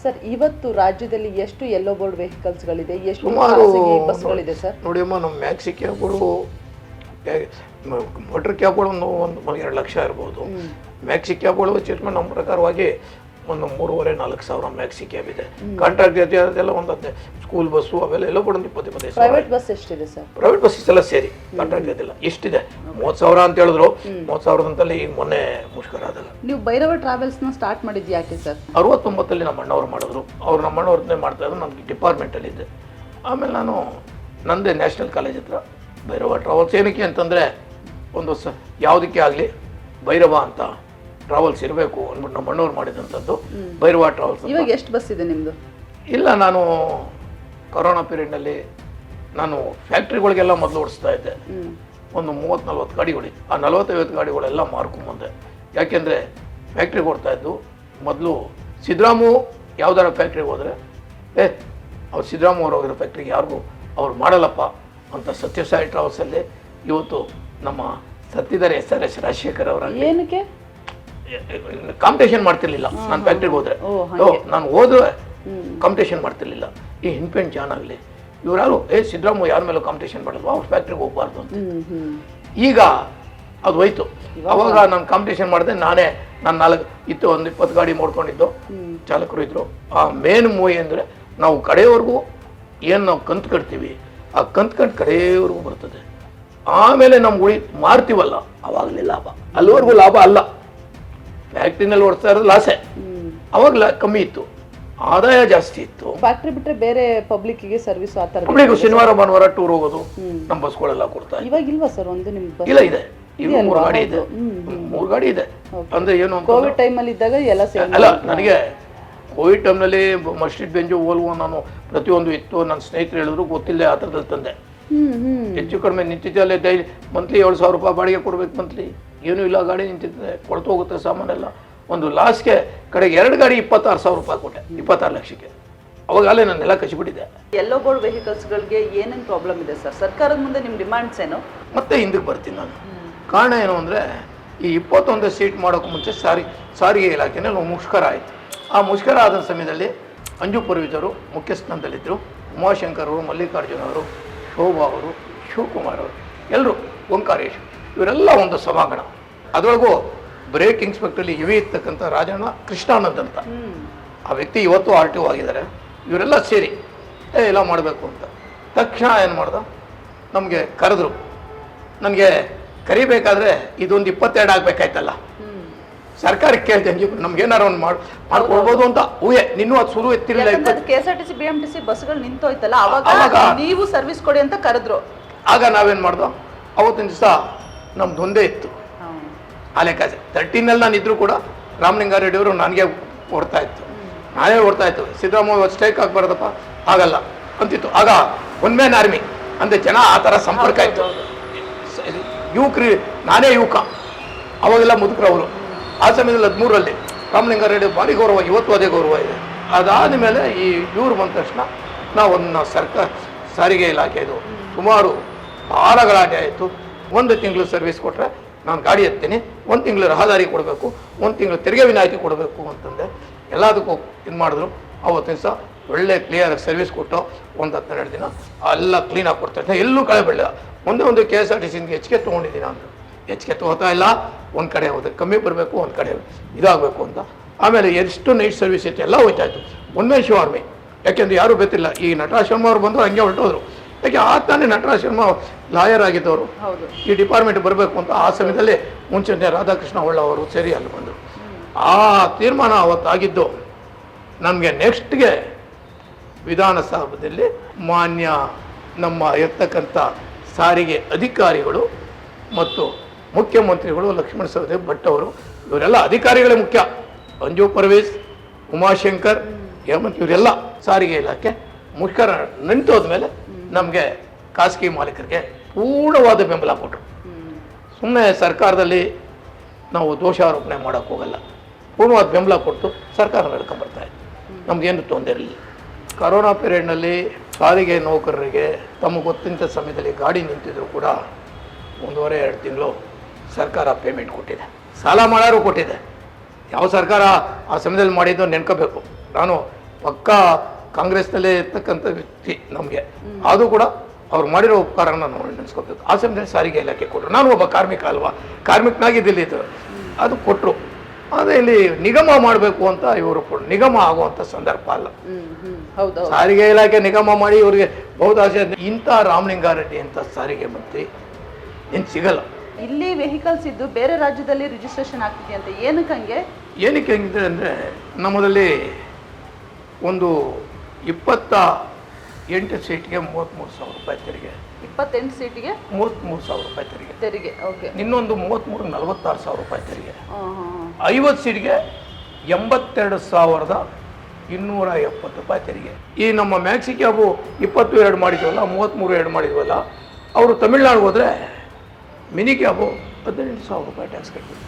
Sir ಇವತ್ತು ರಾಜ್ಯದಲ್ಲಿ ಎಷ್ಟು ಯೆಲ್ಲೋ ಬೋರ್ಡ್ ವೆಹಿಕಲ್ಸ್ಗಳಿದೆ ಎಷ್ಟು ಸುಮಾರು ಖಾಸಗಿ ಬಸ್ಗಳಿದೆ ಸರ್? ನೋಡಿ ಅಮ್ಮ ನಮ್ಮ ಮ್ಯಾಕ್ಸಿ ಕ್ಯಾಬ್ಗಳು ಮೋಟ್ರ್ ಕ್ಯಾಬ್ಗಳು ಒಂದು ಒಂದು ಎರಡು ಲಕ್ಷ ಇರ್ಬೋದು. ಮ್ಯಾಕ್ಸಿ ಕ್ಯಾಬ್ಗಳು ಚಿಟ್ಕೊಂಡು ನಮ್ಮ ಪ್ರಕಾರವಾಗಿ ಒಂದು ಮೂರುವರೆ ನಾಲ್ಕು ಸಾವಿರ ಮ್ಯಾಕ್ಸಿ ಕ್ಯಾಬ್ ಇದೆ ಕಾಂಟ್ರಾಕ್ಟ್ ಜೊತೆ ಅದೆಲ್ಲ ಒಂದು ಸ್ಕೂಲ್ ಬಸ್ಸು ಅವೆಲ್ಲ ಎಲ್ಲ ಕೂಡ ಒಂದು ಇಪ್ಪತ್ತು ಇಪ್ಪತ್ತೈದು ಪ್ರೈವೇಟ್ ಬಸ್ ಎಷ್ಟಿದೆ ಸರ್ ಪ್ರೈವೇಟ್ ಬಸ್ಸಸ್ ಎಲ್ಲ ಸೇರಿ ಕಾಂಟ್ರಾಕ್ಟ್ ಜೊತೆಲ್ಲ ಎಷ್ಟಿದೆ ಮೂವತ್ತು ಸಾವಿರ ಅಂತ ಹೇಳಿದ್ರು. ಮೂವತ್ತು ಸಾವಿರದಂತಲ್ಲಿ ಈಗ ಮೊನ್ನೆ ಮುಷ್ಕರ ಅದಲ್ಲ ನೀವು ಭೈರವ ಟ್ರಾವೆಲ್ಸ್ನ ಸ್ಟಾರ್ಟ್ ಮಾಡಿದ್ದು ಯಾಕೆ ಸರ್ ಅರವತ್ತೊಂಬತ್ತಲ್ಲಿ ನಮ್ಮ ಅಣ್ಣವ್ರು ಮಾಡಿದ್ರು. ಅವ್ರು ನಮ್ಮ ಅಣ್ಣವ್ರನ್ನೇ ಮಾಡ್ತಾ ಇದ್ರು ಡಿಪಾರ್ಟ್ಮೆಂಟ್ ಡಿಪಾರ್ಟ್ಮೆಂಟಲ್ಲಿ ಇದ್ದೆ. ಆಮೇಲೆ ನಾನು ನಂದೇ ನ್ಯಾಷನಲ್ ಕಾಲೇಜ್ ಹತ್ರ ಭೈರವ ಟ್ರಾವೆಲ್ಸ್ ಏನಕ್ಕೆ ಅಂತಂದರೆ ಒಂದು ಸ ಯಾವುದಕ್ಕೆ ಆಗಲಿ ಭೈರವ ಅಂತ. ಟ್ರಾವೆಲ್ಸ್ ಇರಬೇಕು ಅಂದ್ಬಿಟ್ಟು ನಮ್ಮ ಮಣ್ಣವ್ರು ಮಾಡಿದಂಥದ್ದು. ಭೈರವ ಟ್ರಾವೆಲ್ಸ್. ಇವಾಗ ಎಷ್ಟು ಬಸ್ ಇದೆ ನಿಮ್ಮದು ಇಲ್ಲ ನಾನು ಕೊರೋನಾ ಪೀರಿಯಡ್ನಲ್ಲಿ ನಾನು ಫ್ಯಾಕ್ಟ್ರಿಗಳಿಗೆಲ್ಲ ಮೊದಲು ಓಡಿಸ್ತಾ ಇದ್ದೆ. ಒಂದು ಮೂವತ್ತು ನಲ್ವತ್ತು ಗಾಡಿಗಳು ಆ ನಲ್ವತ್ತೈವತ್ತು ಗಾಡಿಗಳೆಲ್ಲ ಮಾರ್ಕೊಂಬಂದೆ ಯಾಕೆಂದರೆ ಫ್ಯಾಕ್ಟ್ರಿಗೆ ಓಡ್ತಾ ಇದ್ದು ಮೊದಲು ಸಿದ್ದರಾಮು ಯಾವ್ದಾರ ಫ್ಯಾಕ್ಟ್ರಿಗೆ ಹೋದರೆ ಏ ಅವ್ರು ಸಿದ್ದರಾಮು ಅವ್ರು ಹೋಗಿರೋ ಫ್ಯಾಕ್ಟ್ರಿಗೆ ಯಾರಿಗೂ ಅವ್ರು ಮಾಡಲ್ಲಪ್ಪ ಅಂತ ಸತ್ಯಸಾಯಿ ಟ್ರಾವೆಲ್ಸಲ್ಲಿ ಇವತ್ತು ನಮ್ಮ ಸತ್ತಿದ್ದಾರೆ ಎಸ್ ಆರ್ ಎಸ್ ರಾಜಶೇಖರ್ ಅವರ ಏನಕ್ಕೆ? ಕಾಂಪಿಟೇಷನ್ ಮಾಡ್ತಿರ್ಲಿಲ್ಲ. ನಾನು ಫ್ಯಾಕ್ಟ್ರಿಗೆ ಹೋದ್ರೆ ನಾನು ಹೋದ್ರೆ ಕಾಂಪಿಟೇಷನ್ ಮಾಡ್ತಿರ್ಲಿಲ್ಲ. ಈ ಹಿಂಪೆಂಟ್ ಜಾನ್ ಆಗಲಿ. ಇವ್ರು ಯಾರು? ಏ ಸಿದ್ದರಾಮ ಯಾರ ಮೇಲೂ ಕಾಂಪಿಟೇಷನ್ ಮಾಡಲ್ವಾ? ಅವ್ರು ಫ್ಯಾಕ್ಟ್ರಿಗೆ ಹೋಗ್ಬಾರ್ದು ಅಂತ. ಈಗ ಅದು ಹೋಯ್ತು. ಅವಾಗ ನಾನು ಕಾಂಪಿಟೇಷನ್ ಮಾಡಿದೆ ನಾನೇ ನಾನು ನಾಲ್ಕು ಇತ್ತು ಒಂದು ಇಪ್ಪತ್ತು ಗಾಡಿ ಮಾಡ್ಕೊಂಡಿದ್ದು. ಚಾಲಕರು ಇದ್ರು. ಆ ಮೇನ್ ಮೂವಿ ಅಂದರೆ ನಾವು ಕಡೆಯವರೆಗೂ ಏನು ನಾವು ಕಂತು ಕಟ್ತೀವಿ ಆ ಕಂತು ಕಟ್ಟು ಕಡೆಯವರೆಗೂ ಬರ್ತದೆ. ಆಮೇಲೆ ನಮ್ಗೆ ಉಳಿ ಮಾರ್ತೀವಲ್ಲ ಅವಾಗಲೇ ಲಾಭ. ಅಲ್ಲಿವರೆಗೂ ಲಾಭ ಅಲ್ಲ. ಫ್ಯಾಕ್ಟ್ರಿನಲ್ಲಿ ಓಡಿಸ್ತಾ ಇರೋದು ಲಾಸೆ. ಹ್ಮ್. ಅವಾಗ ಲಾ- ಕಮ್ಮಿ ಇತ್ತು. ಆದಾಯ ಜಾಸ್ತಿ ಇತ್ತು. ಫ್ಯಾಕ್ಟ್ರಿ ಬಿಟ್ರೆ ಬೇರೆ ಪಬ್ಲಿಕ್ಕಿಗೆ ಸರ್ವಿಸ್ ಆ ಥರ ಪಬ್ಲಿಕ್ ಶನಿವಾರ ಭಾನುವಾರ ಟೂರ್ ಹೋಗೋದು. ನಮ್ಮ ಬಸ್ಗಳೆಲ್ಲ ಕೊಡ್ತಾ. ಇವಾಗ ಇಲ್ವಾ ಸರ್ ಒಂದು ನಿಮ್ ಬಸ್ ಇಲ್ಲ ಇದೆ. ಈಗ ಮೂರು ಗಾಡಿ ಇದೆ. ಮೂರು ಗಾಡಿ ಇದೆ. ಅಂದ್ರೆ ಏನು ಕೋವಿಡ್ ಟೈಮಲ್ಲಿ ಇದ್ದಾಗ ಎಲ್ಲ ಸೇರಿ ಅಲ್ಲ ನನಗೆ ಕೋವಿಡ್ ಟೈಮ್ನಲ್ಲಿ ಮಸ್ಟಿಡ್ ಬೆಂಜು ಓಲ್ವೋ ನಾನು ಪ್ರತಿಯೊಂದು ಇತ್ತು. ನನ್ನ ಸ್ನೇಹಿತರು ಹೇಳಿದ್ರು ಗೊತ್ತಿಲ್ಲ ಆ ಥರದಲ್ಲಿ ತಂದೆ. ಹೆಚ್ಚು ಕಡಿಮೆ ನಿಂತಿದ್ದಲ್ಲೇ ಡೈಲಿ ಮಂತ್ಲಿ ಏಳು ಸಾವಿರ ರೂಪಾಯಿ ಬಾಡಿಗೆ ಕೊಡ್ಬೇಕು ಮಂತ್ಲಿ ಏನೂ ಇಲ್ಲ ಗಾಡಿ ನಿಂತಿರ್ತದೆ ಕೊಳತು ಹೋಗುತ್ತೆ ಸಾಮಾನೆಲ್ಲ. ಒಂದು ಲಾಸ್ಗೆ ಕಡೆಗೆ ಎರಡು ಗಾಡಿ ಇಪ್ಪತ್ತಾರು ಸಾವಿರ ರೂಪಾಯಿ ಕೊಟ್ಟೆ ಇಪ್ಪತ್ತಾರು ಲಕ್ಷಕ್ಕೆ. ಅವಾಗಲೇ ನಾನು ಕಚ್ಚಿಬಿಟ್ಟಿದೆ ಎಲ್ಲೋ ಗೋಲ್ಡ್ ವೆಹಿಕಲ್ಸ್ಗಳಿಗೆ ಏನೇನು ಪ್ರಾಬ್ಲಮ್ ಇದೆ ಸರ್? ಸರ್ಕಾರದ ಮುಂದೆ ನಿಮ್ಮ ಡಿಮ್ಯಾಂಡ್ಸ್ ಏನು? ಮತ್ತೆ ಹಿಂದಕ್ಕೆ ಬರ್ತೀನಿ ನಾನು. ಕಾರಣ ಏನು ಅಂದರೆ ಈ ಇಪ್ಪತ್ತೊಂದು ಸೀಟ್ ಮಾಡೋಕ್ಕೆ ಮುಂಚೆ ಸಾರಿ ಸಾರಿಗೆ ಇಲಾಖೆನಲ್ಲಿ ಒಂದು ಮುಷ್ಕರ ಆಯಿತು. ಆ ಮುಷ್ಕರ ಆದ ಸಮಯದಲ್ಲಿ ಅಂಜು ಪೂರ್ವಿಜರು ಮುಖ್ಯಸ್ಥಾನದಲ್ಲಿದ್ದರು ಉಮಾಶಂಕರ್ ಅವರು ಮಲ್ಲಿಕಾರ್ಜುನ ಅವರು ಶೋಭಾ ಅವರು ಶಿವಕುಮಾರ್ ಅವರು ಎಲ್ಲರೂ ಓಂಕಾರೇಶ್. ಇವರೆಲ್ಲ ಒಂದು ಸಭಾಂಗಣ. ಅದರೊಳಗೂ ಬ್ರೇಕ್ ಇನ್ಸ್ಪೆಕ್ಟ್ರಲ್ಲಿ ಇವಿ ಇರ್ತಕ್ಕಂಥ ರಾಜಣ್ಣ ಕೃಷ್ಣಾನಂದ್ ಅಂತ ಆ ವ್ಯಕ್ತಿ ಇವತ್ತು ಆರ್ ಟಿ ಒ ಆಗಿದ್ದಾರೆ. ಇವರೆಲ್ಲ ಸೇರಿ ಏ ಎಲ್ಲ ಮಾಡಬೇಕು ಅಂತ. ತಕ್ಷಣ ಏನು ಮಾಡ್ದ? ನಮಗೆ ಕರೆದ್ರು. ನನಗೆ ಕರಿಬೇಕಾದ್ರೆ ಇದೊಂದು ಇಪ್ಪತ್ತೆರಡು ಆಗಬೇಕಾಯ್ತಲ್ಲ. ಸರ್ಕಾರಕ್ಕೆ ಕೇಳ್ತೇನೆ ನಮ್ಗೆ ಏನಾರು ಒಂದು ಮಾಡಿ ಮಾಡ್ಕೊಳ್ಬೋದು ಅಂತ. ಊಹೆ. ನಿನ್ನೂ ಅದು ಸುರು ಎತ್ತಿರಲಿಲ್ಲ. K S R T C B M T C ಬಸ್ಗಳು ನಿಂತೋಯ್ತಲ್ಲ ಅವಾಗ- ನೀವು ಸರ್ವಿಸ್ ಕೊಡಿ ಅಂತ ಕರೆದ್ರು. ಆಗ ನಾವೇನು ಮಾಡ್ದೋ? ಅವತ್ತಿನ ದಿವಸ ನಮ್ದು ಒಂದೇ ಇತ್ತು. ಆ ಲೆಕ್ಕಾಚ ತರ್ಟೀನಲ್ಲಿ ನಾನು ಇದ್ದರೂ ಕೂಡ ರಾಮಲಿಂಗಾರೆಡ್ಡಿ ಅವರು ನನಗೆ ಓಡ್ತಾ ಇತ್ತು. ನಾನೇ ಓಡ್ತಾ ಇತ್ತು. ಸಿದ್ದರಾಮಯ್ಯ ಸ್ಟ್ರೈಕ್ ಆಗ್ಬಾರ್ದಪ್ಪ ಆಗಲ್ಲ ಅಂತಿತ್ತು. ಆಗ ಒನ್ ಮ್ಯಾನ್ ಆರ್ಮಿ ಅಂದರೆ ಜನ ಆ ಥರ ಸಂಪರ್ಕ ಇತ್ತು. ಯುವಕ್ರಿ ನಾನೇ ಯುವಕ ಅವಾಗೆಲ್ಲ ಮುದುಕರವರು. ಆ ಸಮಯದಲ್ಲಿ ಹದಿಮೂರರಲ್ಲಿ ರಾಮಲಿಂಗಾರೆಡ್ಡಿ ಭಾರಿ ಗೌರವ ಇವತ್ತು ಅದೇ ಗೌರವ ಇದೆ. ಅದಾದ ಮೇಲೆ ಈ ಇವ್ರು ಬಂದ ತಕ್ಷಣ ನಾವು ಒಂದು ಸರ್ಕಾರ ಸಾರಿಗೆ ಇಲಾಖೆದು ಸುಮಾರು ಗಲಾಟೆ ಆಯಿತು. ಒಂದು ತಿಂಗಳು ಸರ್ವಿಸ್ ಕೊಟ್ಟರೆ ನಾನು ಗಾಡಿ ಎತ್ತೀನಿ, ಒಂದು ತಿಂಗಳು ರಹದಾರಿ ಕೊಡಬೇಕು, ಒಂದು ತಿಂಗಳು ತೆರಿಗೆ ವಿನಾಯಿತಿ ಕೊಡಬೇಕು ಅಂತಂದೆ. ಎಲ್ಲದಕ್ಕೂ ಇದು ಮಾಡಿದ್ರು. ಅವತ್ತಿನ ದಿವಸ ಒಳ್ಳೆ ಕ್ಲಿಯರ್ ಸರ್ವಿಸ್ ಕೊಟ್ಟು ಒಂದು ಹತ್ತೆರಡು ದಿನ ಎಲ್ಲ ಕ್ಲೀನಾಗಿ ಕೊಡ್ತಾ ಎಲ್ಲೂ ಕಳೆ ಬೆಳೆದ ಒಂದೇ ಒಂದು ಕೆ ಎಸ್ ಆರ್ ಟಿ ಸಿಗೆ ಹೆಚ್ಚಿಗೆ ತೊಗೊಂಡಿದ್ದೀನಿ ನಾನು. ಹೆಚ್ಚಿಗೆ ತೊಗೋತಾ ಇಲ್ಲ. ಒಂದು ಕಡೆ ಹೋದ್ರೆ ಕಮ್ಮಿ ಬರಬೇಕು, ಒಂದು ಕಡೆ ಇದಾಗಬೇಕು ಅಂತ. ಆಮೇಲೆ ಎಷ್ಟು ನೈಟ್ ಸರ್ವಿಸ್ ಇತ್ತು, ಎಲ್ಲ ಹೋಯ್ತಾಯಿತ್ತು ಒಂದೇ ಶಿವ ಆರ್ಮಿ ಯಾಕೆಂದ್ರೆ ಯಾರೂ ಗೊತ್ತಿಲ್ಲ ಈ ನಟರಾಜ್ ಶರ್ಮ ಅವರು ಬಂದು ಹಂಗೆ ಹೊರಟೋದ್ರು. ಯಾಕೆ ಆ ತಾನೇ ನಟರಾಜ್ ಶರ್ಮಾ ಲಾಯರ್ ಆಗಿದ್ದವರು? ಈ ಡಿಪಾರ್ಟ್ಮೆಂಟ್ ಬರಬೇಕು ಅಂತ ಆ ಸಮಯದಲ್ಲಿ ಮುಂಚೆ ರಾಧಾಕೃಷ್ಣ ಹೊಳ್ಳ ಅವರು ಸೇರಿ ಅಲ್ಲಿ ಬಂದರು. ಆ ತೀರ್ಮಾನ ಅವತ್ತಾಗಿದ್ದು ನಮಗೆ ನೆಕ್ಸ್ಟ್ಗೆ ವಿಧಾನಸಭೆಯಲ್ಲಿ ಮಾನ್ಯ ನಮ್ಮ ಇರ್ತಕ್ಕಂಥ ಸಾರಿಗೆ ಅಧಿಕಾರಿಗಳು ಮತ್ತು ಮುಖ್ಯಮಂತ್ರಿಗಳು ಲಕ್ಷ್ಮಣ ಸವದಿ ಭಟ್ ಅವರು ಇವರೆಲ್ಲ ಅಧಿಕಾರಿಗಳೇ ಮುಖ್ಯ. ಅಂಜು ಪರ್ವೇಸ್ ಉಮಾಶಂಕರ್ ಹೇಮಂತ್ ಇವರೆಲ್ಲ ಸಾರಿಗೆ ಇಲಾಖೆ ಮುಷ್ಕರ ನಂಟೋದ ಮೇಲೆ ನಮಗೆ ಖಾಸಗಿ ಮಾಲೀಕರಿಗೆ ಪೂರ್ಣವಾದ ಬೆಂಬಲ ಕೊಟ್ಟರು. ಸುಮ್ಮನೆ ಸರ್ಕಾರದಲ್ಲಿ ನಾವು ದೋಷಾರೋಪಣೆ ಮಾಡೋಕ್ಕೆ ಹೋಗಲ್ಲ. ಪೂರ್ಣವಾದ ಬೆಂಬಲ ಕೊಟ್ಟು ಸರ್ಕಾರ ನಡ್ಕೊಂಬರ್ತಾ ಇತ್ತು ನಮಗೇನು ತೊಂದರೆ ಇರಲಿಲ್ಲ ಕರೋನಾ ಪೀರಿಯಡ್ನಲ್ಲಿ ಸಾರಿಗೆ ನೌಕರರಿಗೆ ತಮಗೆ ಗೊತ್ತಿದ್ದ ಸಮಯದಲ್ಲಿ ಗಾಡಿ ನಿಂತಿದ್ರು ಕೂಡ ಒಂದೂವರೆ, ಎರಡು ತಿಂಗಳು ಸರ್ಕಾರ ಪೇಮೆಂಟ್ ಕೊಟ್ಟಿದೆ. ಸಾಲ ಮಾಡೋರು ಕೊಟ್ಟಿದೆ. ಯಾವ ಸರ್ಕಾರ ಆ ಸಮಯದಲ್ಲಿ ಮಾಡಿದ್ದು ನೆನ್ಕೋಬೇಕು. ನಾನು ಪಕ್ಕಾ ಕಾಂಗ್ರೆಸ್ನಲ್ಲೇ ಇರ್ತಕ್ಕಂಥ ವ್ಯಕ್ತಿ ನಮಗೆ. ಅದು ಕೂಡ ಅವ್ರು ಮಾಡಿರೋ ಉಪಕಾರನ ನಾವು ನೆನೆಸ್ಕೋಬೇಕು. ಆ ಸಮಯದಲ್ಲಿ ಸಾರಿಗೆ ಇಲಾಖೆ ಕೊಟ್ಟರು ನಾನು ಒಬ್ಬ ಕಾರ್ಮಿಕ ಅಲ್ವಾ? ಕಾರ್ಮಿಕನಾಗಿ ದಿಲ್ಲಿದ್ದು ಅದು ಕೊಟ್ಟರು ಆದರೆ ಇಲ್ಲಿ ನಿಗಮ ಮಾಡಬೇಕು ಅಂತ ಇವರು ಕೊಡ್- ನಿಗಮ ಆಗುವಂಥ ಸಂದರ್ಭ ಅಲ್ಲ. ಸಾರಿಗೆ ಇಲಾಖೆ ನಿಗಮ ಮಾಡಿ ಇವರಿಗೆ ಬಹುದಾಶೆ ಇಂಥ ರಾಮಲಿಂಗಾರೆಡ್ಡಿ ಅಂತ ಸಾರಿಗೆ ಮಂತ್ರಿ ಏನು ಸಿಗಲ್ಲ. ಇಲ್ಲಿ ವೆಹಿಕಲ್ಸ್ ಇದ್ದು ಬೇರೆ ರಾಜ್ಯದಲ್ಲಿ ರಿಜಿಸ್ಟ್ರೇಷನ್ ಆಗ್ತಿದೆ ಅಂತ ಏನಕ್ಕೆ ಹಂಗೆ? ಏನಕ್ಕೆ ಹೆಂಗಿದೆ ಅಂದರೆ ನಮ್ಮದಲ್ಲಿ ಒಂದು ಇಪ್ಪತ್ತ ಎಂಟು ಸೀಟ್ಗೆ ಮೂವತ್ತ್ಮೂರು ಸಾವಿರ ರೂಪಾಯಿ ತೆರಿಗೆ. ಇಪ್ಪತ್ತೆಂಟು ಸೀಟಿಗೆ? ಮೂವತ್ತ್ಮೂರು ಸಾವಿರ ರೂಪಾಯಿ ತೆರಿಗೆ. ತೆರಿಗೆ ಓಕೆ ಇನ್ನೊಂದು ಮೂವತ್ತ್ಮೂರು ನಲವತ್ತಾರು ಸಾವಿರ ರೂಪಾಯಿ ತೆರಿಗೆ. ಐವತ್ತು ಸೀಟ್ಗೆ ಎಂಬತ್ತೆರಡು ಸಾವಿರದ ಇನ್ನೂರ ಎಪ್ಪತ್ತು ರೂಪಾಯಿ ತೆರಿಗೆ. ಈ ನಮ್ಮ ಮ್ಯಾಕ್ಸಿ ಕ್ಯಾಬು ಇಪ್ಪತ್ತು ಎರಡು ಮಾಡಿದ್ವಲ್ಲ ಮೂವತ್ತ್ಮೂರು ಎರಡು ಮಾಡಿದ್ವಲ್ಲ ಅವರು ತಮಿಳ್ನಾಡಿಗೆ ಹೋದರೆ ಮಿನಿ ಕ್ಯಾಬು ಹದಿನೆಂಟು ಸಾವಿರ ರೂಪಾಯಿ ಟ್ಯಾಕ್ಸ್ ಕಟ್ಟಿದ್ರು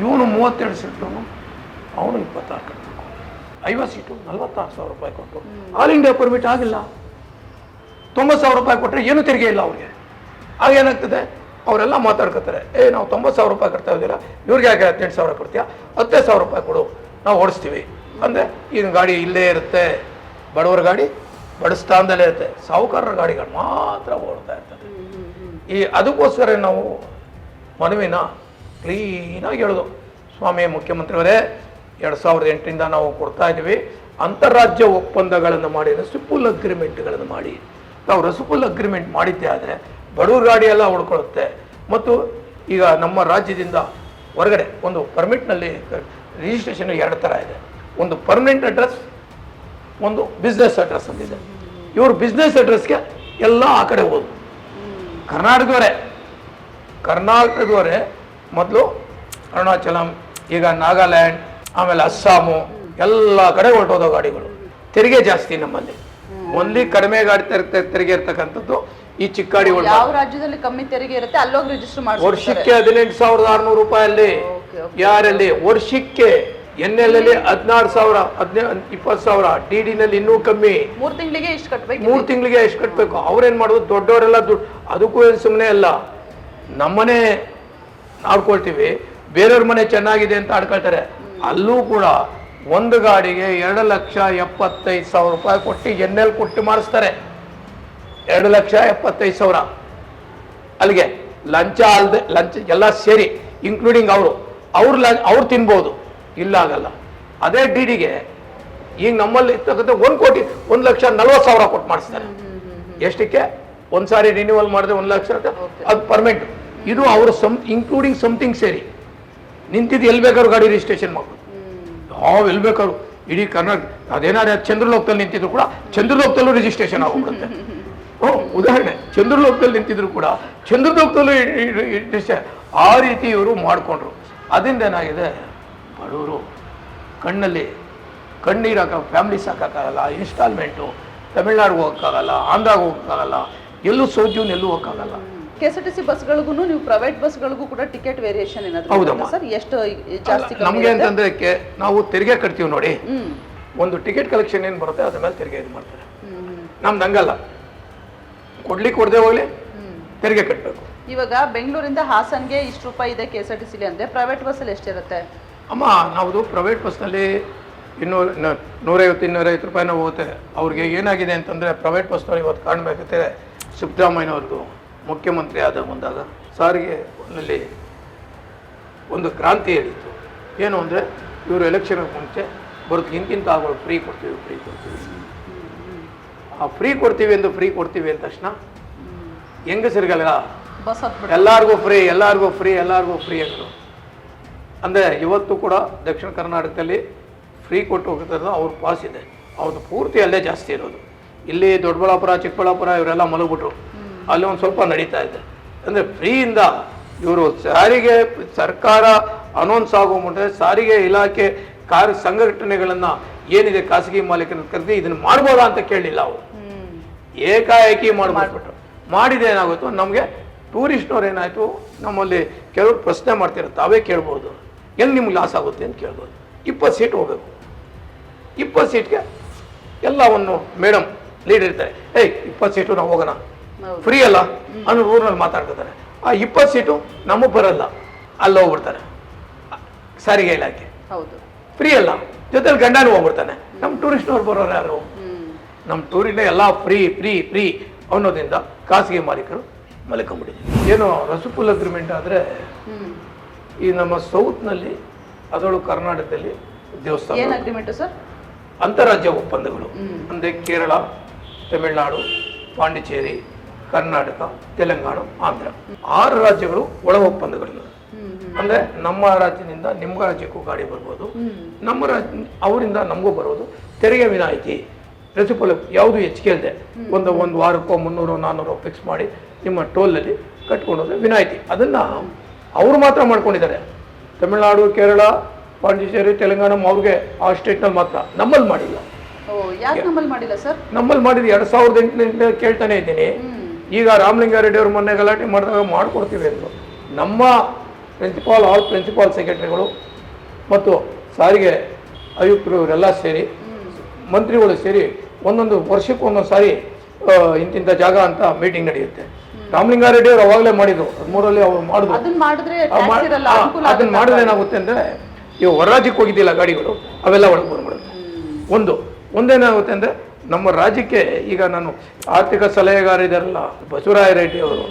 ಇವನು ಮೂವತ್ತೆರಡು ಸೀಟ್ ಅವನು ಇಪ್ಪತ್ತಾರು ಕಟ್ಟಬೇಕು ಐವತ್ತು ಸೀಟು, ನಲ್ವತ್ತಾರು ಸಾವಿರ ರೂಪಾಯಿ ಕೊಟ್ಟು. ಆಲ್ ಇಂಡಿಯಾ ಪರ್ಮಿಟ್ ಆಗಿಲ್ಲ. ತೊಂಬತ್ತು ಸಾವಿರ ರೂಪಾಯಿ ಕೊಟ್ಟರೆ ಏನೂ ತೆರಿಗೆ ಇಲ್ಲ ಅವ್ರಿಗೆ. ಆಗ ಏನಾಗ್ತದೆ? ಅವರೆಲ್ಲ ಮಾತಾಡ್ಕೊತಾರೆ, ಏ, ನಾವು ತೊಂಬತ್ತು ಸಾವಿರ ರೂಪಾಯಿ ಕಟ್ತಾ ಇದ್ದೀರಾ? ಇವ್ರಿಗೆ ಯಾಕೆ ಹದಿನೆಂಟು ಸಾವಿರ ಕೊಡ್ತೀಯಾ? ಹತ್ತೇ ಸಾವಿರ ರೂಪಾಯಿ ಕೊಡು, ನಾವು ಓಡಿಸ್ತೀವಿ. ಅಂದರೆ ಈಗ ಗಾಡಿ ಇಲ್ಲೇ ಇರುತ್ತೆ. ಬಡವರ ಗಾಡಿ ಬಡ ಸ್ಥಾನದಲ್ಲೇ ಇರುತ್ತೆ. ಸಾಹುಕಾರರ ಗಾಡಿಗಳು ಮಾತ್ರ ಓಡ್ತಾ ಇರ್ತದೆ. ಈ ಅದಕ್ಕೋಸ್ಕರ ನಾವು ಮನವಿನ ಕ್ಲೀನಾಗಿ ಹೇಳೋದು. ಸ್ವಾಮಿ ಮುಖ್ಯಮಂತ್ರಿಯವರೇ ಎರಡು ಸಾವಿರದ ಎಂಟರಿಂದ ನಾವು ಕೊಡ್ತಾ ಇದ್ದೀವಿ. ಅಂತಾರಾಜ್ಯ ಒಪ್ಪಂದಗಳನ್ನು ಮಾಡಿ, ರಸಿಪುಲ್ ಅಗ್ರಿಮೆಂಟ್ಗಳನ್ನು ಮಾಡಿ. ನಾವು ರಸಿಪುಲ್ ಅಗ್ರಿಮೆಂಟ್ ಮಾಡಿದ್ದೇ ಆದರೆ ಬಡವ್ರ ಗಾಡಿ ಎಲ್ಲ ಹೊಡ್ಕೊಳ್ಳುತ್ತೆ. ಮತ್ತು ಈಗ ನಮ್ಮ ರಾಜ್ಯದಿಂದ ಹೊರಗಡೆ ಒಂದು ಪರ್ಮಿಟ್ನಲ್ಲಿ ರಿಜಿಸ್ಟ್ರೇಷನ್ ಎರಡು ಥರ ಇದೆ. ಒಂದು ಪರ್ಮನೆಂಟ್ ಅಡ್ರೆಸ್ ಒಂದು ಬಿಸ್ನೆಸ್ ಅಡ್ರೆಸ್ ಅಂತಿದೆ. ಇವರು ಬಿಸ್ನೆಸ್ ಅಡ್ರೆಸ್ಗೆ ಎಲ್ಲ ಆ ಕಡೆ ಹೋದ್ರು. ಕರ್ನಾಟಕದವರೇ ಕರ್ನಾಟಕದವರೇ ಮೊದಲು ಅರುಣಾಚಲಂ, ಈಗ ನಾಗಾಲ್ಯಾಂಡ್ ಆಮೇಲೆ ಅಸ್ಸಾಮು ಎಲ್ಲ ಕಡೆ ಹೊರಟೋದೋ ಗಾಡಿಗಳು. ತೆರಿಗೆ ಜಾಸ್ತಿ ನಮ್ಮಲ್ಲಿ. ಓನ್ಲಿ ಕಡಿಮೆ ಗಾಡಿ ತೆರಿಗೆ ತೆರಿಗೆ ಇರ್ತಕ್ಕಂಥದ್ದು ಈ ಚಿಕ್ಕ ಗಾಡಿಗಳು ಯಾವ ರಾಜ್ಯದಲ್ಲಿ ಕಮ್ಮಿ ತೆರಿಗೆ ಇರುತ್ತೆ ಅಲ್ಲೋಗಿ ರಿಜಿಸ್ಟರ್ ಮಾಡಿ ವರ್ಷಕ್ಕೆ ಹದಿನೆಂಟು ಸಾವಿರದ ಆರುನೂರು ರೂಪಾಯಲ್ಲಿ. ಅಲ್ಲಿ ಯಾರಲ್ಲಿ? ವರ್ಷಕ್ಕೆ ಎನ್ ಎಲ್ ಅಲ್ಲಿ ಹದಿನಾರು ಸಾವಿರ ಹದಿನೈದು ಇಪ್ಪತ್ತು ಸಾವಿರ. ಡಿ ನಲ್ಲಿ ಇನ್ನೂ ಕಮ್ಮಿ. ಮೂರು ತಿಂಗಳಿಗೆ ಎಷ್ಟು ಕಟ್ಟಬೇಕು ಮೂರು ತಿಂಗಳಿಗೆ ಎಷ್ಟು ಕಟ್ಟಬೇಕು ಅವ್ರೇನ್ ಮಾಡೋದು? ದೊಡ್ಡವರೆಲ್ಲ ದುಡ್ಡು ಅದಕ್ಕೂ ಏನು ಸುಮ್ಮನೆ ಅಲ್ಲ. ನಮ್ಮನೆ ಆಡ್ಕೊಳ್ತೀವಿ ಬೇರೆಯವ್ರ ಮನೆ ಚೆನ್ನಾಗಿದೆ ಅಂತ ಆಡ್ಕೊಳ್ತಾರೆ. ಅಲ್ಲೂ ಕೂಡ ಒಂದು ಗಾಡಿಗೆ ಎರಡು ಲಕ್ಷ ಎಪ್ಪತ್ತೈದು ಸಾವಿರ ರೂಪಾಯಿ ಕೊಟ್ಟು ಎನ್ನೆಲ್ ಎಲ್ ಕೊಟ್ಟು ಮಾಡಿಸ್ತಾರೆ. ಎರಡು ಲಕ್ಷ ಎಪ್ಪತ್ತೈದು ಸಾವಿರ. ಅಲ್ಲಿಗೆ ಲಂಚ ಅಲ್ಲದೆ ಲಂಚ ಎಲ್ಲ ಸೇರಿ ಇನ್ಕ್ಲೂಡಿಂಗ್ ಅವರು. ಅವ್ರು ಲ ಅವ್ರು ತಿನ್ಬೋದು. ಇಲ್ಲ ಆಗಲ್ಲ. ಅದೇ ಡಿ ಡಿಗೆ ಈಗ ನಮ್ಮಲ್ಲಿ ಇರ್ತಕ್ಕಂಥ ಒಂದು ಕೋಟಿ ಒಂದು ಲಕ್ಷ ನಲ್ವತ್ತು ಸಾವಿರ ಕೊಟ್ಟು ಮಾಡಿಸ್ತಾರೆ. ಎಷ್ಟಕ್ಕೆ? ಒಂದು ಸಾರಿ ರಿನ್ಯೂವಲ್ ಮಾಡಿದ್ರೆ ಒಂದು ಲಕ್ಷ ಅದು ಪರ್ಮನೆಂಟ್ ಇದು ಅವರು ಸಮ್ ಇನ್ಕ್ಲೂಡಿಂಗ್ ಸಮಥಿಂಗ್ ಸೇರಿ. ನಿಂತಿದ್ದು ಎಲ್ಲಿ ಬೇಕಾದ್ರು ಗಾಡಿ ರಿಜಿಸ್ಟ್ರೇಷನ್ ಮಾಡೋದು ಯಾವ ಎಲ್ಲಿ ಬೇಕಾದ್ರು. ಇಡೀ ಕರ್ನಾಟಕ ಅದೇನಾದ್ರೆ ಚಂದ್ರಲೋಕದಲ್ಲಿ ನಿಂತಿದ್ರು ಕೂಡ ಚಂದ್ರಲೋಕದಲ್ಲೂ ರಿಜಿಸ್ಟ್ರೇಷನ್ ಆಗೋಗ್ಬಿಡುತ್ತೆ ಓ ಉದಾಹರಣೆ ಚಂದ್ರಲೋಕದಲ್ಲಿ ನಿಂತಿದ್ರು ಕೂಡ ಚಂದ್ರಲೋಕದಲ್ಲೂ ಆ ರೀತಿ ಇವರು ಮಾಡಿಕೊಂಡ್ರು. ಅದರಿಂದ ಏನಾಗಿದೆ? ಬಡವರು ಕಣ್ಣಲ್ಲಿ ಕಣ್ಣೀರು ಹಾಕ ಫ್ಯಾಮಿಲಿ ಸಾಕಾಗಲ್ಲ ಇನ್ಸ್ಟಾಲ್ಮೆಂಟು ತಮಿಳ್ನಾಡಿಗೆ ಹೋಗೋಕ್ಕಾಗಲ್ಲ ಆಂಧ್ರಾಗೆ ಹೋಗೋಕ್ಕಾಗಲ್ಲ ಎಲ್ಲೂ ಸೌಜೂನ್ ಎಲ್ಲೂ ಹೋಗೋಕ್ಕಾಗಲ್ಲ. K S R T C ಬಸ್ಗಳಿಗೂ ನೀವು ಪ್ರೈವೇಟ್ ಬಸ್ಗಳಿಗೂ ಕೂಡ ಟಿಕೆಟ್ ವೇರಿಯೇಷನ್ ಏನಾದರೂ ಹೌದಮ್ಮ. ಸರ್? ಎಷ್ಟು ಜಾಸ್ತಿ ಕಮ್ಮಿ ನಮಗೆ ಇರುತ್ತೆ? ಅಂತಂದ್ರೆ ಕೆ- ನಾವು ತೆರಿಗೆ ಕಟ್ತೀವಿ ನೋಡಿ. ಹ್ಮ್. ಒಂದು ಟಿಕೆಟ್ ಕಲೆಕ್ಷನ್ ಏನು ಬರುತ್ತೆ ಅದ್ರ ಮೇಲೆ ತೆರಿಗೆ ಇದು ಮಾಡ್ತಾರೆ. ಹ್ಮ್ ಹ್ಮ್. ನಮ್ದು ಹಂಗಲ್ಲ. ಕೊಡ್ಲಿಕ್ಕೆ ಕೊಡದೆ ಹೋಗ್ಲಿ ಹ್ಮ್. ತೆರಿಗೆ ಕಟ್ಟಬೇಕು ಇವಾಗ ಬೆಂಗಳೂರಿಂದ ಹಾಸನ್ಗೆ ಇಷ್ಟು ರೂಪಾಯಿ ಇದೆ ಕೆ ಎಸ್ ಆರ್ ಟಿ ಸಿಲಿ ಅಂದ್ರೆ ಪ್ರೈವೇಟ್ ಬಸ್ಸಲ್ಲಿ ಎಷ್ಟಿರುತ್ತೆ? ಅಮ್ಮ ನಾವು ಪ್ರೈವೇಟ್ ಬಸ್ನಲ್ಲಿ ಇನ್ನೂರು ನ- ನೂರೈವತ್ತು ಇನ್ನೂರೈವತ್ತು ರೂಪಾಯಿನ ಹೋಗುತ್ತೆ. ಅವ್ರಿಗೆ ಏನಾಗಿದೆ ಅಂತಂದರೆ ಪ್ರೈವೇಟ್ ಬಸ್ನವ್ರು ಇವತ್ತು ಕಾಣಬೇಕಂತೆ ಸಿದ್ದರಾಮಯ್ಯನವ್ರದ್ದು. ಮುಖ್ಯಮಂತ್ರಿ ಆದ ಬಂದಾಗ ಸಾರಿಗೆ ನಲ್ಲಿ ಒಂದು ಕ್ರಾಂತಿ ಹೇಳಿತ್ತು ಏನು ಅಂದರೆ ಇವರು ಎಲೆಕ್ಷನ್ ಮುಂಚೆ ಬರುತ್ತೆ ಇಂತಿಂತ ಆಗೋಳು ಫ್ರೀ ಕೊಡ್ತೀವಿ ಫ್ರೀ ಕೊಡ್ತೀವಿ. ಆ ಫ್ರೀ ಕೊಡ್ತೀವಿ ಎಂದು ಫ್ರೀ ಕೊಡ್ತೀವಿ ಅಂದ ತಕ್ಷಣ ಹೆಂಗಸರಿಗೆಲ್ಲ ಎಲ್ಲರಿಗೂ ಎಲ್ಲಾರ್ಗೂ ಫ್ರೀ ಎಲ್ಲರಿಗೂ ಫ್ರೀ ಎಲ್ಲರಿಗೂ ಫ್ರೀ ಅಂದರು. ಅಂದರೆ ಇವತ್ತು ಕೂಡ ದಕ್ಷಿಣ ಕರ್ನಾಟಕದಲ್ಲಿ ಫ್ರೀ ಕೊಟ್ಟು ಹೋಗ್ತಿರೋದು ಅವ್ರ ಪಾಸ್ ಇದೆ. ಅವ್ರದ್ದು ಪೂರ್ತಿ ಅಲ್ಲೇ ಜಾಸ್ತಿ ಇರೋದು. ಇಲ್ಲಿ ದೊಡ್ಡಬಳ್ಳಾಪುರ ಚಿಕ್ಕಬಳ್ಳಾಪುರ ಇವರೆಲ್ಲ ಮಲಗ್ಬಿಟ್ರು. ಅಲ್ಲಿ ಒಂದು ಸ್ವಲ್ಪ ನಡೀತಾ ಇದೆ. ಅಂದರೆ ಫ್ರೀಯಿಂದ ಇವರು ಸಾರಿಗೆ ಸರ್ಕಾರ ಅನೌನ್ಸ್ ಆಗೋ ಮುಂದೆ ಸಾರಿಗೆ ಇಲಾಖೆ ಕಾರ್ಯ ಸಂಘಟನೆಗಳನ್ನು ಏನಿದೆ ಖಾಸಗಿ ಮಾಲೀಕರನ್ನ ಕರೆದು ಇದನ್ನು ಮಾಡ್ಬೋದಾ ಅಂತ ಕೇಳಲಿಲ್ಲ ಅವರು. ಏಕಾಏಕಿ ಮಾಡಿಬಿಟ್ರು. ಮಾಡಿದ ಏನಾಗುತ್ತೋ ನಮಗೆ ಟೂರಿಸ್ಟ್ನವ್ರು ಏನಾಯಿತು ನಮ್ಮಲ್ಲಿ ಕೆಲವರು ಪ್ರಶ್ನೆ ಮಾಡ್ತಿರೋ ತಾವೇ ಕೇಳ್ಬೋದು. ಎಲ್ಲಿ ನಿಮ್ಗೆ ಲಾಸ್ ಆಗುತ್ತೆ ಅಂತ ಕೇಳ್ಬೋದು. ಇಪ್ಪತ್ತು ಸೀಟ್ ಹೋಗಬೇಕು. ಇಪ್ಪತ್ತು ಸೀಟ್ಗೆ ಎಲ್ಲವನ್ನು ಮೇಡಮ್ ಲೀಡ್ ಇರ್ತಾರೆ ಏಯ್ ಇಪ್ಪತ್ತು ಸೀಟು ನಾವು ಹೋಗೋಣ. ಫ್ರೀ ಅಲ್ಲ? ಅನ್ನೋ ಊರಿನಲ್ಲಿ ಮಾತಾಡ್ಕೋತಾರೆ. ಆ ಇಪ್ಪತ್ತು ಸೀಟು ನಮಗೆ ಬರಲ್ಲ ಅಲ್ಲಿ ಹೋಗ್ಬಿಡ್ತಾರೆ. ಸಾರಿಗೆ ಇಲಾಖೆ. ಹೌದು. ಫ್ರೀ ಅಲ್ಲ? ಜೊತೆಲಿ ಗಂಡನೂ ಹೋಗ್ಬಿಡ್ತಾನೆ. ನಮ್ಮ ಟೂರಿಸ್ಟ್ನವ್ರು ಬರೋರು ಯಾರು? ನಮ್ಮ ಟೂರಿಂದ ಎಲ್ಲ ಫ್ರೀ ಫ್ರೀ ಫ್ರೀ ಅನ್ನೋದ್ರಿಂದ ಖಾಸಗಿ ಮಾಲೀಕರು ಮಲ್ಕೊಂಡ್ಬಿಟ್ಟಿದೆ ಏನು ರಸಪುಲ್ ಅಗ್ರಿಮೆಂಟ್ ಆದರೆ ಈ ನಮ್ಮ ಸೌತ್ನಲ್ಲಿ ಅದರೊಳಗೆ ಕರ್ನಾಟಕದಲ್ಲಿ ದೇವಸ್ಥಾನ. Agreement sir? ಅಂತಾರಾಜ್ಯ ಒಪ್ಪಂದಗಳು. ಅಂದರೆ ಕೇರಳ ತಮಿಳುನಾಡು ಪಾಂಡಿಚೇರಿ ಕರ್ನಾಟಕ ತೆಲಂಗಾಣ ಆಂಧ್ರ. ಆರು ರಾಜ್ಯಗಳು ಒಳ ಒಪ್ಪಂದಗಳಿವೆ. ಹ್ಮ್ ನಮ್ಮ ರಾಜ್ಯದಿಂದ ನಿಮ್ಮ ರಾಜ್ಯಕ್ಕೂ ಗಾಡಿ ಬರ್ಬೋದು. ನಮ್ಮ ರಾಜ್ಯ ಅವರಿಂದ ನಮಗೂ ಬರೋದು ತೆರಿಗೆ ವಿನಾಯಿತಿ ರೆಸಿಪಲ್ ಯಾವುದು ಹೆಚ್ಚಿಗೆ ಇಲ್ಲದೆ ಒಂದು ಒಂದು ವಾರಕ್ಕೋ ಮುನ್ನೂರು ನಾನ್ನೂರು ಫಿಕ್ಸ್ ಮಾಡಿ ನಿಮ್ಮ ಟೋಲಲ್ಲಿ ಕಟ್ಕೊಂಡು ಹೋದ್ರೆ ವಿನಾಯಿತಿ. ಅದನ್ನು ಅವರು ಮಾತ್ರ ಮಾಡ್ಕೊಂಡಿದ್ದಾರೆ. ತಮಿಳುನಾಡು ಕೇರಳ ಪಾಂಡಿಚೇರಿ ತೆಲಂಗಾಣ ಅವ್ರಿಗೆ ಆ ಸ್ಟೇಟ್ನಲ್ಲಿ ಮಾತ್ರ. ನಮ್ಮಲ್ಲಿ ಮಾಡಿಲ್ಲ. ನಮ್ಮಲ್ಲಿ ಮಾಡಿಲ್ಲ ಸರ್? ನಮ್ಮಲ್ಲಿ ಮಾಡಿದ್ದು ಎರಡು ಸಾವಿರದ ಎಂಟು ಕೇಳ್ತಾನೆ ಇದ್ದೀನಿ. ಈಗ ರಾಮಲಿಂಗಾರೆಡ್ಡಿ ಅವರು ಮೊನ್ನೆ ಗಲಾಟೆ ಮಾಡಿದಾಗ ಮಾಡಿಕೊಡ್ತೀವಿ ಅಂದರು. ನಮ್ಮ ಪ್ರಿನ್ಸಿಪಾಲ್ ಆಲ್ ಪ್ರಿನ್ಸಿಪಾಲ್ ಸೆಕ್ರೆಟರಿಗಳು ಮತ್ತು ಸಾರಿಗೆ ಆಯುಕ್ತರು ಇವರೆಲ್ಲ ಸೇರಿ ಮಂತ್ರಿಗಳು ಸೇರಿ ಒಂದೊಂದು ವರ್ಷಕ್ಕೆ ಒಂದೊಂದು ಸಾರಿ ಇಂತಿಂಥ ಜಾಗ ಅಂತ ಮೀಟಿಂಗ್ ನಡೆಯುತ್ತೆ. ರಾಮಲಿಂಗಾರೆಡ್ಡಿ ಅವರು ಅವಾಗಲೇ ಮಾಡಿದ್ರು. ಹದಿಮೂರಲ್ಲಿ ಅವ್ರು ಮಾಡಿದ್ರು. ಅದನ್ನ ಮಾಡಿದ್ರೆ ಅದನ್ನ ಏನಾಗುತ್ತೆ ಅಂದರೆ ಇವು ಹೊರ ರಾಜ್ಯಕ್ಕೆ ಹೋಗಿದ್ದಿಲ್ಲ ಗಾಡಿಗಳು ಅವೆಲ್ಲ ಒಳಗೆ ಬಂದ್ಬಿಡುತ್ತೆ. ಒಂದು ಒಂದೇನಾಗುತ್ತೆ ಅಂದ್ರೆ ನಮ್ಮ ರಾಜ್ಯಕ್ಕೆ ಈಗ ನಾನು ಆರ್ಥಿಕ ಸಲಹೆಗಾರ ಇದಾರಲ್ಲ ಬಸವರಾಯ ರೆಡ್ಡಿ ಅವರು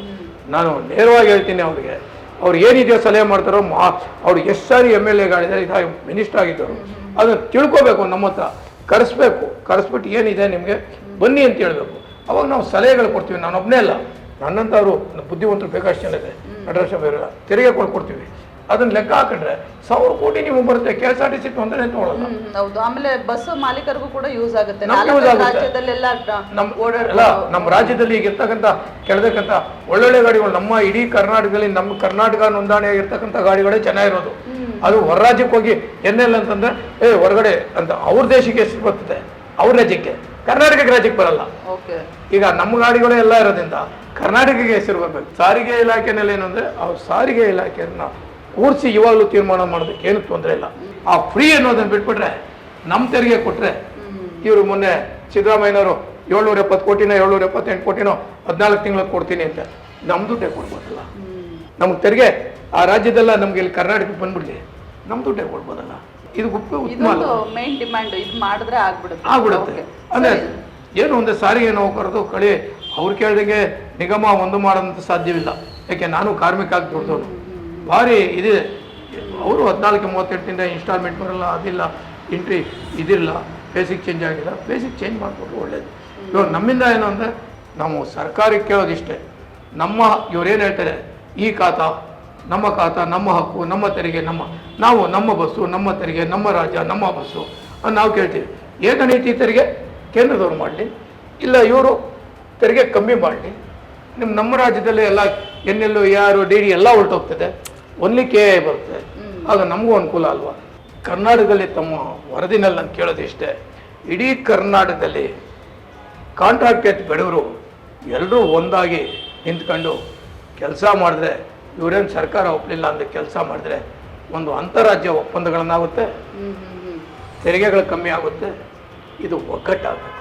ನಾನು ನೇರವಾಗಿ ಹೇಳ್ತೀನಿ ಅವ್ರಿಗೆ. ಅವ್ರು ಏನಿದೆಯೋ ಸಲಹೆ ಮಾಡ್ತಾರೋ ಮಾ ಅವ್ರು ಎಷ್ಟು ಸಾರಿ ಎಂ ಎಲ್ ಎಗಳಿದ್ದಾರೆ ಈಗ ಮಿನಿಸ್ಟರ್ ಆಗಿದ್ದರು ಅದನ್ನು ತಿಳ್ಕೊಬೇಕು ನಮ್ಮ ಹತ್ರ. ಕರೆಸ್ಬೇಕು ಕರೆಸ್ಬಿಟ್ಟು ಏನಿದೆ ನಿಮಗೆ ಬನ್ನಿ ಅಂತ ಹೇಳಬೇಕು. ಅವಾಗ ನಾವು ಸಲಹೆಗಳು ಕೊಡ್ತೀವಿ. ನಾನು ಒಬ್ಬನೇ ಅಲ್ಲ ನನ್ನಂಥವ್ರು ಬುದ್ಧಿವಂತರು ಬೇಕಷ್ಟು ಜನ ಇದೆ. ನಟರಾಜ ಬೇರೆ ತೆರಿಗೆ ಕೊಡ್ಕೊಡ್ತೀವಿ ಅದನ್ನ ಲೆಕ್ಕ ಹಾಕಿದ್ರೆ ಸಾವಿರ ಕೋಟಿ ನಿಮಗೆ ಬರುತ್ತೆ K S R T C ತೊಂದರೆ ತೊಗೊಳಲ್ಲ ಹೌದು. ಆಮೇಲೆ ಬಸ್ ಮಾಲೀಕರಿಗೂ ಕೂಡ ಯೂಸ್ ಆಗುತ್ತೆ. ರಾಜ್ಯದಲ್ಲೆಲ್ಲ ನಮ್ಮ ಓಡಾಡ ಅಲ್ಲ ನಮ್ಮ ರಾಜ್ಯದಲ್ಲಿ ಈಗ ಇರ್ತಕ್ಕಂಥ ಕೆಳದಕ್ಕಂಥ ಒಳ್ಳೊಳ್ಳೆ ಗಾಡಿಗಳು ನಮ್ಮ ಇಡೀ ಕರ್ನಾಟಕದಲ್ಲಿ ನಮ್ಮ ಕರ್ನಾಟಕ ನೋಂದಣಿ ಆಗಿರ್ತಕ್ಕಂಥ ಗಾಡಿಗಳೇ ಚೆನ್ನಾಗಿರೋದು ಅದು ಹೊರ ರಾಜ್ಯಕ್ಕೆ ಹೋಗಿ ಎನ್ನೆಲ್ಲ ಅಂತಂದ್ರೆ ಏ ಹೊರಗಡೆ ಅಂತ ಅವ್ರ ದೇಶಕ್ಕೆ ಹೆಸರು ಬರ್ತದೆ ಅವ್ರ ರಾಜ್ಯಕ್ಕೆ. ಕರ್ನಾಟಕ ರಾಜ್ಯಕ್ಕೆ ಬರಲ್ಲ. ಓಕೆ. ಈಗ ನಮ್ಮ ಗಾಡಿಗಳೇ ಎಲ್ಲ ಇರೋದ್ರಿಂದ ಕರ್ನಾಟಕಕ್ಕೆ ಹೆಸರು ಬರ್ಬೇಕು. ಸಾರಿಗೆ ಇಲಾಖೆನಲ್ಲಿ ಏನಂದ್ರೆ ಅವ್ರ ಸಾರಿಗೆ ಇಲಾಖೆಯನ್ನ ಕೂರಿಸಿ ಇವಾಗಲೂ ತೀರ್ಮಾನ ಮಾಡೋದಕ್ಕೆ ಏನು ತೊಂದರೆ ಇಲ್ಲ. ಆ ಫ್ರೀ ಅನ್ನೋದನ್ನ ಬಿಟ್ಬಿಟ್ರೆ ನಮ್ಮ ತೆರಿಗೆ ಕೊಟ್ಟರೆ ಇವರು ಮೊನ್ನೆ ಸಿದ್ದರಾಮಯ್ಯನವರು ಏಳ್ನೂರ ಎಪ್ಪತ್ತು ಕೋಟಿನ ಏಳ್ನೂರ ಎಪ್ಪತ್ತೆಂಟು ಕೋಟಿನೋ ಹದಿನಾಲ್ಕು ತಿಂಗಳಿಗೆ ಕೊಡ್ತೀನಿ ಅಂತ. ನಮ್ಮ ದುಡ್ಡೇ ಕೊಡ್ಬೋದಲ್ಲ. ನಮ್ಗೆ ತೆರಿಗೆ ಆ ರಾಜ್ಯದೆಲ್ಲ ನಮ್ಗೆ ಇಲ್ಲಿ ಕರ್ನಾಟಕಕ್ಕೆ ಬಂದ್ಬಿಡ್ಲಿ. ನಮ್ಮ ದುಡ್ಡೇ ಕೊಡ್ಬೋದಲ್ಲ. ಇದು ಆಗ್ಬಿಡುತ್ತೆ. ಅಂದರೆ. ಏನು ಒಂದು ಸಾರಿಗೆ ನೌಕರದು ಕಳಿ ಅವ್ರು ಕೇಳಿದಂಗೆ ನಿಗಮ ಒಂದು ಮಾಡೋದಂತ ಸಾಧ್ಯವಿಲ್ಲ. ಯಾಕೆ ನಾನು ಕಾರ್ಮಿಕ ಆಗಿ ದುಡ್ದವನು. ಭಾರಿ ಇದಿದೆ ಅವರು ಹದಿನಾಲ್ಕು ಮೂವತ್ತೆಂಟಿಂದ ಇನ್ಸ್ಟಾಲ್ಮೆಂಟ್ ಬರಲ್ಲ, ಅದಿಲ್ಲ ಎಂಟ್ರಿ ಇದಿಲ್ಲ ಬೇಸಿಕ್ ಚೇಂಜ್ ಆಗಿಲ್ಲ. ಬೇಸಿಕ್ ಚೇಂಜ್ ಮಾಡಿಕೊಟ್ರೆ ಒಳ್ಳೇದು. ಇವಾಗ ನಮ್ಮಿಂದ ಏನು ಅಂದರೆ, ನಾವು ಸರ್ಕಾರಕ್ಕೆ ಕೇಳೋದಿಷ್ಟೇ. ನಮ್ಮ ಇವ್ರೇನು ಹೇಳ್ತಾರೆ, ಈ ಖಾತ, ನಮ್ಮ ಖಾತ, ನಮ್ಮ ಹಕ್ಕು, ನಮ್ಮ ತೆರಿಗೆ, ನಮ್ಮ, ನಾವು ನಮ್ಮ ಬಸ್ಸು, ನಮ್ಮ ತೆರಿಗೆ, ನಮ್ಮ ರಾಜ್ಯ, ನಮ್ಮ ಬಸ್ಸು ಅಂತ ನಾವು ಕೇಳ್ತೀವಿ. ಏಕನೀತಿ ತೆರಿಗೆ ಕೇಂದ್ರದವ್ರು ಮಾಡಲಿ, ಇಲ್ಲ ಇವರು ತೆರಿಗೆ ಕಮ್ಮಿ ಮಾಡಲಿ. ನಿಮ್ಮ ನಮ್ಮ ರಾಜ್ಯದಲ್ಲೇ ಎಲ್ಲ ಎನ್ ಎಲ್ಲು ಯಾರು ಡಿ ಡಿ ಎಲ್ಲ ಹೊರಟೋಗ್ತದೆ ಒನ್ಲಿ ಕೆ ಐ ಬರುತ್ತೆ ಆಗ ನಮಗೂ ಅನುಕೂಲ ಅಲ್ವಾ? ಕರ್ನಾಟಕದಲ್ಲಿ ತಮ್ಮ ವರದಿನಲ್ಲಿ ನಾನು ಕೇಳೋದು ಇಷ್ಟೇ. ಇಡೀ ಕರ್ನಾಟಕದಲ್ಲಿ ಕಾಂಟ್ರಾಕ್ಟೆಡ್ ಬಡವರು ಎಲ್ಲರೂ ಒಂದಾಗಿ ನಿಂತ್ಕೊಂಡು ಕೆಲಸ ಮಾಡಿದ್ರೆ ಇವರೇನು ಸರ್ಕಾರ ಒಪ್ಪಲಿಲ್ಲ ಅಂದರೆ ಕೆಲಸ ಮಾಡಿದ್ರೆ ಒಂದು ಅಂತಾರಾಜ್ಯ ಒಪ್ಪಂದಗಳನ್ನಾಗುತ್ತೆ. ತೆರಿಗೆಗಳು ಕಮ್ಮಿ ಆಗುತ್ತೆ. ಇದು ಒಗ್ಗಟ್ಟಾಗುತ್ತೆ.